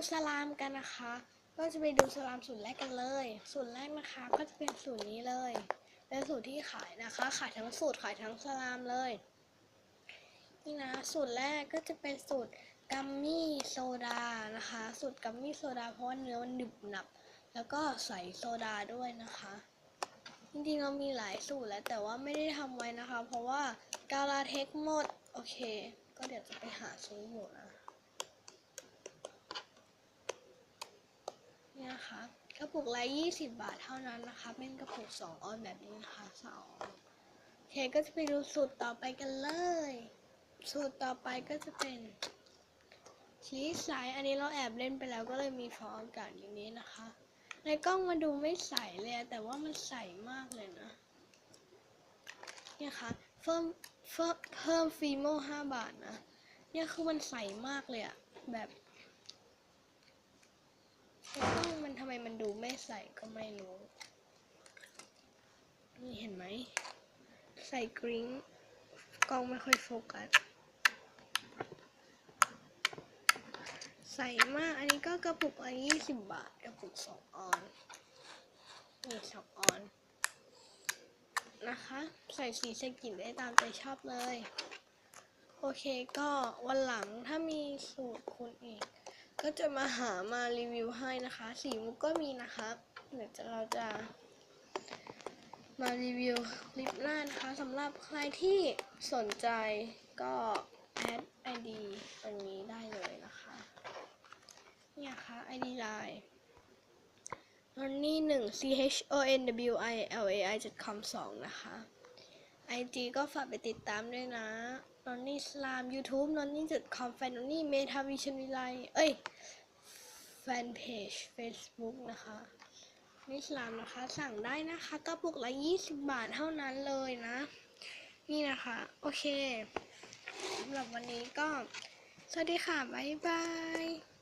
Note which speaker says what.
Speaker 1: ดูสลามกันนะคะ ก็จะไปดูสลามสูตรแรกกันเลย สูตรแรกนะคะ ก็จะเป็นสูตรนี้เลย เป็นสูตรที่ขายนะคะ ขายทั้งสูตรขายทั้งสลามเลย นี่นะ สูตรแรกก็จะเป็นสูตรกัมมี่โซดานะคะ สูตรกัมมี่โซดาเพราะว่าเนื้อมันหนึบหนับ แล้วก็ใส่โซดาด้วยนะคะ จริงๆเรามีหลายสูตรแล้วแต่ว่าไม่ได้ทำไว้นะคะ เพราะว่ากาลาเทคหมด โอเค ก็เดี๋ยวจะไปหาซื้ออยู่นะ นะคะกระปุกละ20บาทเท่านั้นนะคะเป็นกระปุก2ออนแบบนี้นะคะสองเคก็จะไปดูสูตรต่อไปกันเลย สูตรต่อไปก็จะเป็นชีสไซส์อันนี้เราแอบเล่นไปแล้วก็เลยมีฟองอากาศอย่างนี้นะคะ ในกล้องมาดูไม่ใสเลยแต่ว่ามันใสมากเลยนะเนี่ยค่ะเพิ่มเพิ่มเพิ่มฟีโม5บาทนะเนี่ยคือมันใสมากเลยอะแบบ กล้องมันทำไมมันดูไม่ใสก็ไม่รู้ นี่เห็นไหม ใส่กริ้งกล้องไม่ค่อยโฟกัส ใสมาก อันนี้ก็กระปุกละ20บบาท กระปุก2ออนนี่สองออน นะคะ ใส่สีใส่กลิ่นได้ตามใจชอบเลย โอเคก็วันหลังถ้ามีสูตรคุณอีก ก็จะมาหามารีวิวให้นะคะ สีมุกก็มีนะคะเดี๋ยวจะเราจะ มารีวิวคลิปหน้านะคะสำหรับใครที่สนใจก็แอด ID ตรงนี้ได้เลยนะคะเนี่ยค่ะ ID Line นอนนี่หนึ่ง c h o n w i l a i จุด com สองนะคะ IG ก็ฝากไปติดตามด้วยนะนอนนี่สลาม YouTube นอนนี่จุด com แฟนนอนนี่เมทาวิชวิไลเอ้ย แฟนเพจ Facebook นะคะนี่สลามนะคะ สั่งได้นะคะกระปุกละ20บาทเท่านั้นเลยนะ นี่นะคะ โอเคสำหรับวันนี้ก็ สวัสดีค่ะ บ๊ายบาย